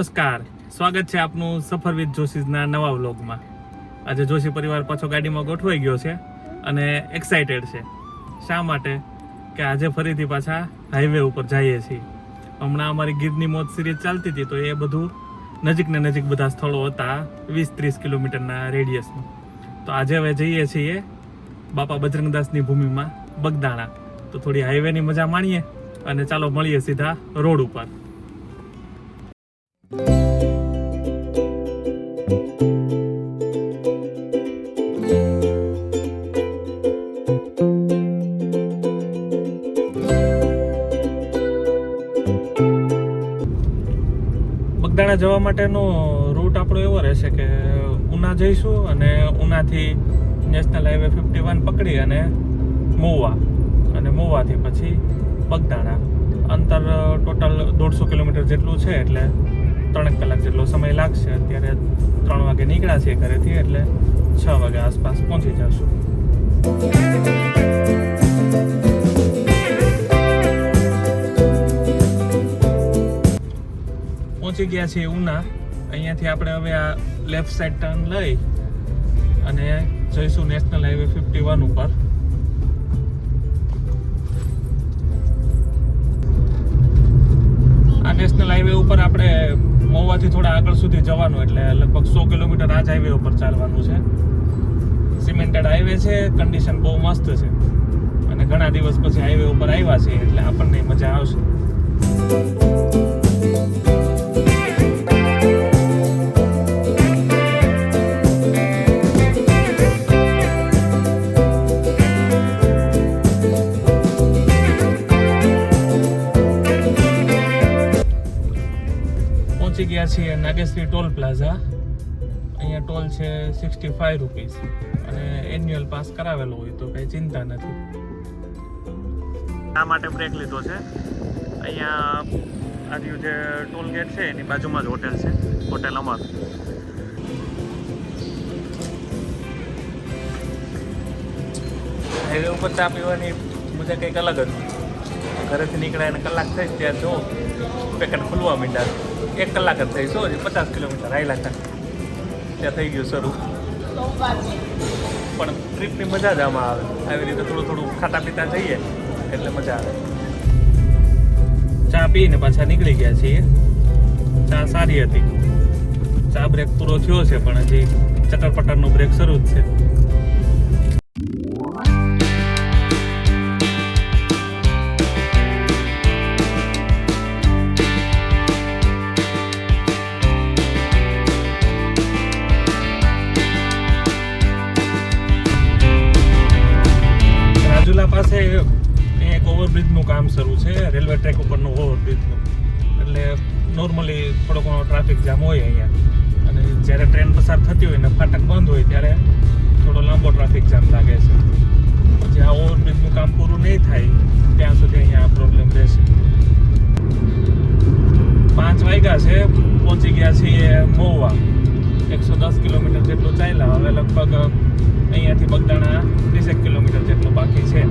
નમસ્કાર. સ્વાગત છે આપનું સફર વિથ જોશીઝના નવા વ્લોગમાં. આજે જોશી પરિવાર પાછો ગાડીમાં ગોઠવાઈ ગયો છે અને એક્સાઇટેડ છે. શા માટે? કે આજે ફરીથી પાછા હાઈવે ઉપર જઈએ છીએ. હમણાં અમારી ગીરની મોત સિરીઝ ચાલતી હતી તો એ બધું નજીક ને નજીક બધા સ્થળો હતા વીસ ત્રીસ કિલોમીટરના રેડિયસમાં તો આજે હવે જઈએ છીએ બાપા બજરંગદાસની ભૂમિમાં બગદાણા. તો થોડી હાઈવેની મજા માણીએ અને ચાલો મળીએ સીધા રોડ ઉપર. બગદાણા જવા માટેનો રૂટ આપણો એવો રહેશે કે ઉના જઈશું અને ઉનાથી નેશનલ હાઈવે ફિફ્ટી વન પકડી અને મોવા. અને મોવાથી પછી બગદાણા અંતર ટોટલ દોઢસો કિલોમીટર જેટલું છે એટલે ત્રણેક કલાક જેટલો સમય લાગશે. અત્યારે ત્રણ વાગે નીકળ્યા છીએ ઘરેથી એટલે છ વાગે આસપાસ પહોંચી જશું. પહોંચી ગયા છીએ ઉના. અહીંયાથી આપણે હવે આ લેફ્ટ સાઈડ ટર્ન લઈ અને જઈશું નેશનલ હાઈવે ફિફ્ટી વન ઉપર. આ નેશનલ હાઈવે ઉપર આપણે મહુવાથી થોડા આગળ સુધી જવાનું એટલે લગભગ સો કિલોમીટર આ જ હાઈવે ઉપર ચાલવાનું છે. સિમેન્ટેડ હાઈવે છે કન્ડિશન બહુ મસ્ત છે. અને ઘણા દિવસ પછી હાઈવે ઉપર આવ્યા છે એટલે આપણને મજા આવશે. ગયા છીએ નાગેશ્રી ટોલ પ્લાઝા. અહીંયા ટોલ છે સિક્સટી ફાઈવ રૂપીસ. અને એન્યુઅલ પાસ કરાવેલો હોય તો કંઈ ચિંતા નથી. આ માટે બ્રેક લીધો છે. અહીંયા આજુ જે ટોલ ગેટ છે, એની બાજુમાં જ હોટેલ છે. હોટેલ અમર. હાઈવે ઉપર ચા પીવાની મજા કંઈક અલગ જ ઘરેથી નીકળ્યા અને કલાક થઈ ત્યાં જો પેકેટ ખુલવા માંડ્યા. એક કલાક જ થઈ જો પચાસ કિલોમીટર આવેલા હતા. ત્યાં થઈ ગયું શરૂ. પણ ટ્રીપની મજા જ આમાં આવે. આવી રીતે થોડું થોડું ખાતા પીતા જઈએ, એટલે મજા આવે. ચા પીને પાછા નીકળી ગયા છીએ. ચા સારી હતી. ચા બ્રેક પૂરો થયો છે, પણ હજી ચટર પટરનો બ્રેક શરૂ જ છે. નોર્મલી થોડો ઘણો ટ્રાફિક જામ હોય અહીંયા. અને જ્યારે ટ્રેન પસાર થતી હોય ને ફાટક બંધ હોય ત્યારે થોડો લાંબો ટ્રાફિક જામ લાગે છે. પછી આ ઓવરબ્રિજનું કામ પૂરું નહીં થાય, ત્યાં સુધી અહીંયા આ પ્રોબ્લેમ રહેશે. પાંચ વાગ્યા છે, પહોંચી ગયા છીએ મહુવા. એકસો દસ કિલોમીટર જેટલું ચાલ્યા, હવે લગભગ અહીંયાથી બગદાણા ત્રીસેક કિલોમીટર જેટલું બાકી છે.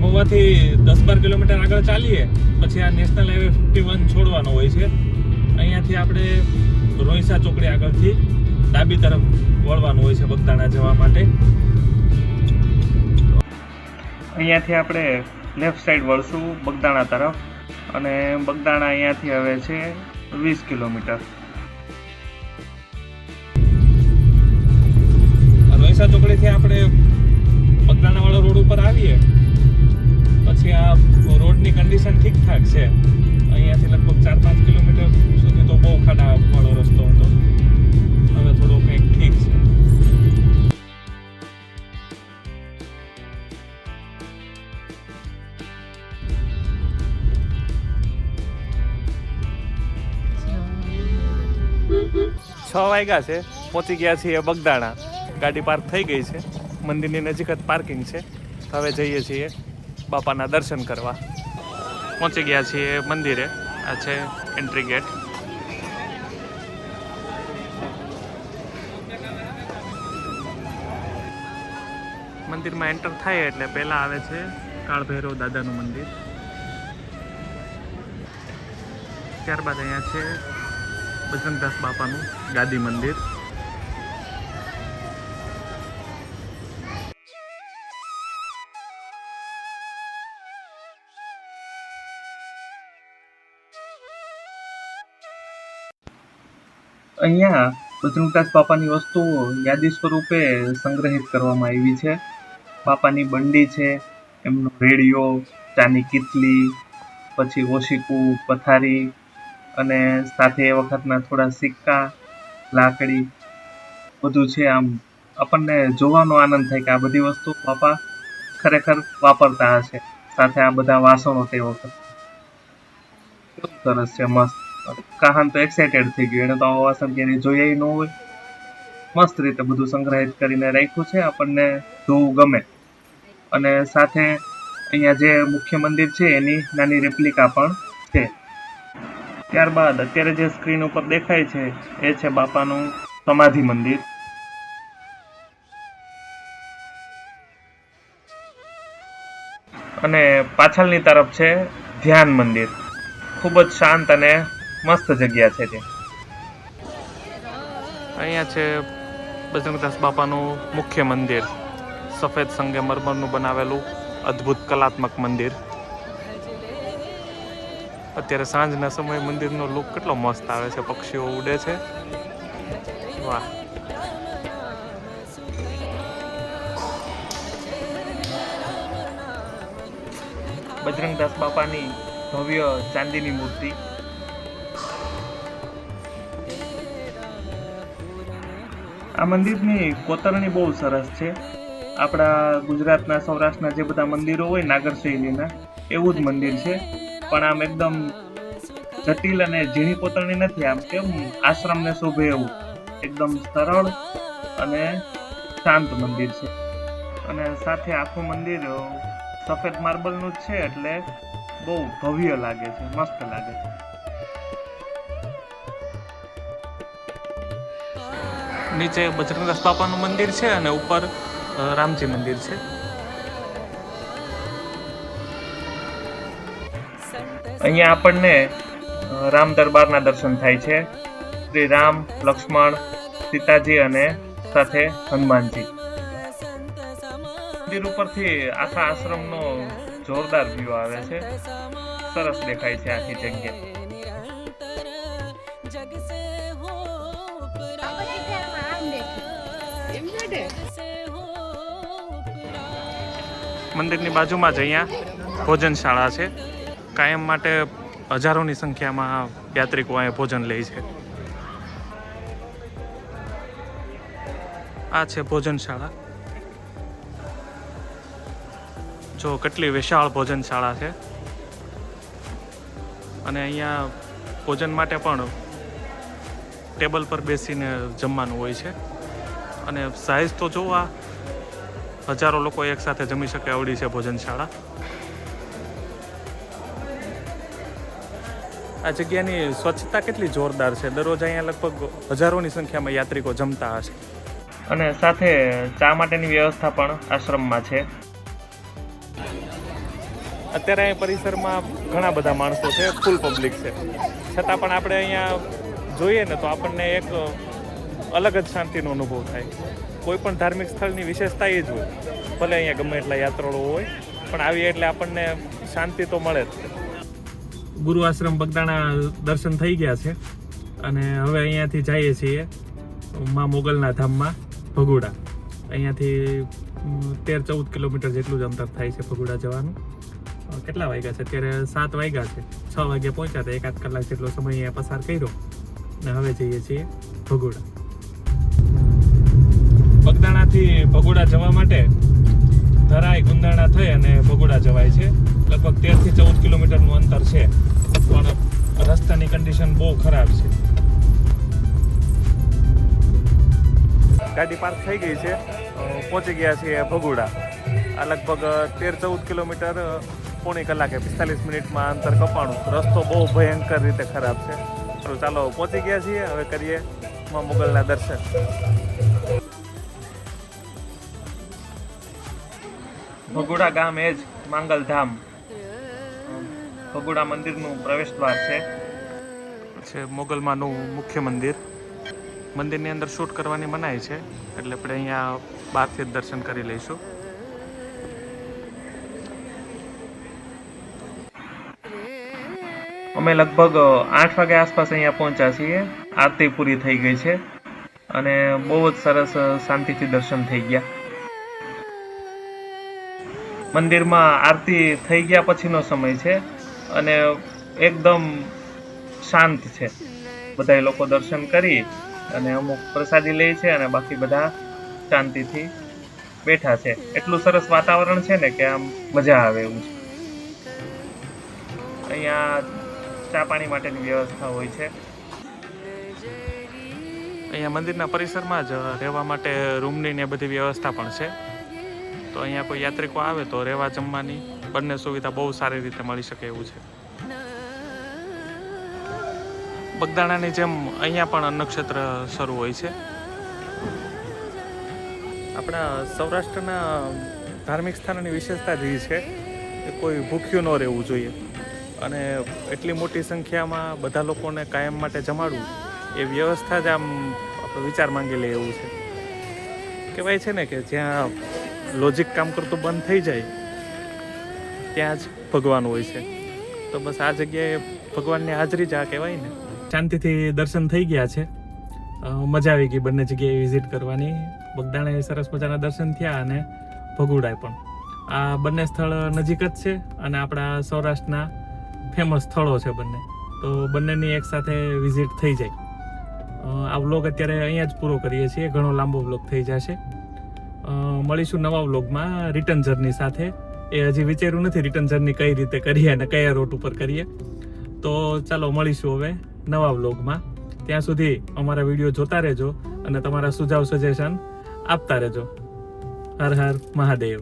મહુવાથી દસ બાર કિલોમીટર આગળ ચાલીએ, પછી આ નેશનલ હાઈવે ફિફ્ટી વન છોડવાનો હોય છે. અહીંયાથી આપણે રોઈસા ચોકડી આગળથી ડાબી તરફ વળવાનું હોય છે બગદાણા જવા માટે. અહીંયાથી આપણે લેફ્ટ સાઈડ વળશું બગદાણા તરફ અને બગદાણા અહીંયાથી હવે છે વીસ કિલોમીટર. રોઈસા ચોકડીથી આપણે બગદાણાવાળા રોડ ઉપર આવીએ. પછી આ રોડની કન્ડિશન ઠીકઠાક છે. અહીંયાથી લગભગ ચાર પાંચ કિલોમીટર સુધી તો બહુ ખાડા વાળો રસ્તો હતો. હવે થોડો કંઈક ઠીક છે. છ વાગ્યા છે. પહોંચી ગયા છીએ બગદાણા. ગાડી પાર્ક થઈ ગઈ છે. મંદિરની નજીક જ પાર્કિંગ છે. હવે જઈએ છીએ. બાપાના દર્શન કરવા. પહોંચી ગયા છીએ મંદિરે. આ છે એન્ટ્રી ગેટ મંદિરમાં એન્ટર થાય એટલે પહેલાં આવે છે કાળભૈરવ દાદાનું મંદિર. ત્યારબાદ અહીંયા છે બજરંગદાસ બાપાનું ગાદી મંદિર. અહીંયા બજરંગદાસ બાપાની વસ્તુઓ યાદી સ્વરૂપે સંગ્રહિત કરવામાં આવી છે. બાપાની બંડી છે, એમનો રેડિયો, ચાની કીટલી, પછી ઓશીકુ, પથારી અને સાથે એ વખતના થોડા સિક્કા, લાકડી બધું છે આમ. આપણને જોવાનો આનંદ થાય કે આ બધી વસ્તુ બાપા ખરેખર વાપરતા હશે. સાથે આ બધા વાસણો તે વખત. સરસ છે, મસ્ત. કાહન તો એક્સાઇટેડ થઈ ગયું. એને તો આવો વાસણ ક્યારેય જોઈએ ન હોય. મસ્ત રીતે બધું સંગ્રહિત કરીને રાખ્યું છે. આપણને જોવું ગમે. અને સાથે અહીંયા જે મુખ્ય મંદિર છે, એની નાની રેપ્લિકા પણ છે. ત્યારબાદ અત્યારે જે સ્ક્રીન ઉપર દેખાય છે, એ છે બાપાનું સમાધિ મંદિર. અને પાછળની તરફ છે ધ્યાન મંદિર. ખૂબ જ શાંત અને મસ્ત જગ્યા છે તે. અહીંયા છે બજરંગદાસ બાપાનું મુખ્ય મંદિર. સફેદ સંગેમરમરનું બનાવેલું અદ્ભુત કલાત્મક મંદિર. અત્યારે સાંજના સમયે મંદિરનો લુક કેટલો મસ્ત આવે છે, પક્ષીઓ ઉડે છે. વાહ. બજરંગદાસ બાપાની ભવ્ય ચાંદીની મૂર્તિ. આ મંદિરની કોતરણી બહુ સરસ છે. આપણા ગુજરાતના, સૌરાષ્ટ્રના જે બધા મંદિરો હોય, નાગર શૈલીના, એવું જ મંદિર છે. પણ આમ એકદમ જટિલ અને ઝીણી કોતરણી નથી. આમ કેમ? આશ્રમને શોભે એવું. એકદમ સરળ અને શાંત મંદિર છે. અને સાથે આખું મંદિર સફેદ માર્બલનું જ છે એટલે બહુ ભવ્ય લાગે છે, મસ્ત લાગે છે. નીચે બજરંગદાસ બાપાનું મંદિર છે અને ઉપર રામજી મંદિર છે. અહીંયા આપણને રામ દરબારના દર્શન થાય છે. શ્રી રામ, લક્ષ્મણ, સીતાજી અને સાથે હનુમાનજી. મંદિર ઉપરથી આખા આશ્રમનો જોરદાર વ્યૂ આવે છે. સરસ દેખાય છે આખી જગ્યા. મંદિરની બાજુમાં જ અહીંયા ભોજનશાળા છે. કાયમ માટે હજારોની સંખ્યામાં યાત્રિકો અહીંયા ભોજન લે છે. આ છે ભોજનશાળા. જો કેટલી વિશાળ ભોજનશાળા છે. અને અહીંયા ભોજન માટે પણ ટેબલ પર બેસીને જમવાનું હોય છે. અને સાઈઝ તો જોવા હજારો લોકો એકસાથે જમી શકે આવડી છે ભોજનશાળા. આ જગ્યાની સ્વચ્છતા કેટલી જોરદાર છે? દરરોજ અહીંયા લગભગ હજારોની સંખ્યામાં યાત્રિકો જમતા હશે. અને સાથે ચા માટેની વ્યવસ્થા પણ આશ્રમમાં છે. અત્યારે અહીં પરિસરમાં ઘણા બધા માણસો છે ફૂલ પબ્લિક છે. છતાં પણ આપણે અહીંયા જોઈએ ને તો આપણને એક અલગ જ શાંતિનો અનુભવ થાય. કોઈ પણ ધાર્મિક સ્થળની વિશેષતા એ જ હોય. ભલે અહીંયા ગમે એટલા યાત્રાળુઓ હોય, પણ આવી એટલે આપણને શાંતિ તો મળે જ. ગુરુ આશ્રમ બગદાણા દર્શન થઈ ગયા છે અને હવે અહીંયાથી જઈએ છીએ મા મોગલના ધામમાં, ભગુડા. અહીંયાથી તેર ચૌદ કિલોમીટર જેટલું જ અંતર થાય છે ભગુડા જવાનું. કેટલા વાગ્યા છે? અત્યારે સાત વાગ્યા છે. છ વાગે પહોંચ્યા હતા. એકાદ કલાક જેટલો સમય અહીંયા પસાર કર્યો. ને હવે જઈએ છીએ ભગોડા. બગદાણાથી ભગોડા જવા માટે ધરાઈ ગુંદાણા થઈ અને ભગોડા જવાય છે. લગભગ તેરથી ચૌદ કિલોમીટરનું અંતર છે. પણ રસ્તાની કન્ડિશન બહુ ખરાબ છે. ગાડી પાર્ક થઈ ગઈ છે. પહોંચી ગયા છીએ ભગોડા. આ લગભગ તેર ચૌદ કિલોમીટર પોણી કલાકે પિસ્તાલીસ મિનિટમાં અંતર કપાણું. રસ્તો બહુ ભયંકર રીતે ખરાબ છે. ચાલો પહોંચી ગયા છીએ. હવે કરીએ માં મુગલના દર્શન. ભગોડા ગામ એ જ માંગલધામ. ભગુડા મંદિરનું પ્રવેશ દ્વાર છે. છે મોગલમાનું મુખ્ય મંદિર. મંદિરની અંદર શૂટ કરવાની મનાઈ છે એટલે આપણે અહીંયા બહારથી જ દર્શન કરી લઈશું. અમે લગભગ આઠ વાગે આસપાસ અહીંયા પહોંચ્યા છીએ. આરતી પૂરી થઈ ગઈ છે અને બહુ જ સરસ શાંતિથી દર્શન થઈ ગયા. મંદિરમાં આરતી થઈ ગયા પછીનો સમય છે અને એકદમ શાંત છે. બધા લોકો દર્શન કરી અને અમુક પ્રસાદી લે છે અને બાકી બધા શાંતિથી બેઠા છે. એટલું સરસ વાતાવરણ છે ને કે આમ મજા આવે એવું છે. અહીંયા ચા પાણી માટેની વ્યવસ્થા હોય છે. અહીંયા મંદિરના પરિસરમાં જ રહેવા માટે રૂમની ને બધી વ્યવસ્થા પણ છે. તો અહીંયા કોઈ યાત્રિકો આવે તો રહેવા જમવાની બંને સુવિધા બહુ સારી રીતે મળી શકે એવું છે. બગદાણાની જેમ અહીંયા પણ નક્ષત્ર શરૂ હોય છે. આપણા સૌરાષ્ટ્રના ધાર્મિક સ્થાનોની વિશેષતા જ છે કે કોઈ ભૂખ્યું ન રહેવું જોઈએ. અને એટલી મોટી સંખ્યામાં બધા લોકોને કાયમ માટે જમાડવું એ વ્યવસ્થા જ આમ વિચાર માંગી લે એવું છે. કહેવાય છે ને કે જ્યાં લોજિક કામ કરતું બંધ થઈ જાય, ત્યાં જ ભગવાન હોય છે. તો બસ આ જગ્યાએ ભગવાનની હાજરી જ આ કહેવાય ને. શાંતિથી દર્શન થઈ ગયા છે. મજા આવી ગઈ બંને જગ્યાએ વિઝિટ કરવાની. બગદાણે સરસ મજાના દર્શન થયા અને ભગુડાય પણ. આ બંને સ્થળ નજીક જ છે અને આપણા સૌરાષ્ટ્રના ફેમસ સ્થળો છે બંને. તો બંનેની એકસાથે વિઝિટ થઈ જાય. આ વ્લોગ અત્યારે અહીંયા જ પૂરો કરીએ છીએ. ઘણો લાંબો વ્લોગ થઈ જશે. મળીશું નવા વ્લોગમાં રિટર્ન જર્ની સાથે. એ હજી વિચાર્યું નથી રિટર્ન જર્ની કઈ રીતે કરીએ અને કયા રૂટ ઉપર કરીએ. તો ચાલો મળીશું હવે નવા વ્લોગમાં. ત્યાં સુધી અમારા વીડિયો જોતા રહેજો અને તમારા સુઝાવ સજેશન આપતા રહેજો. હર હર મહાદેવ.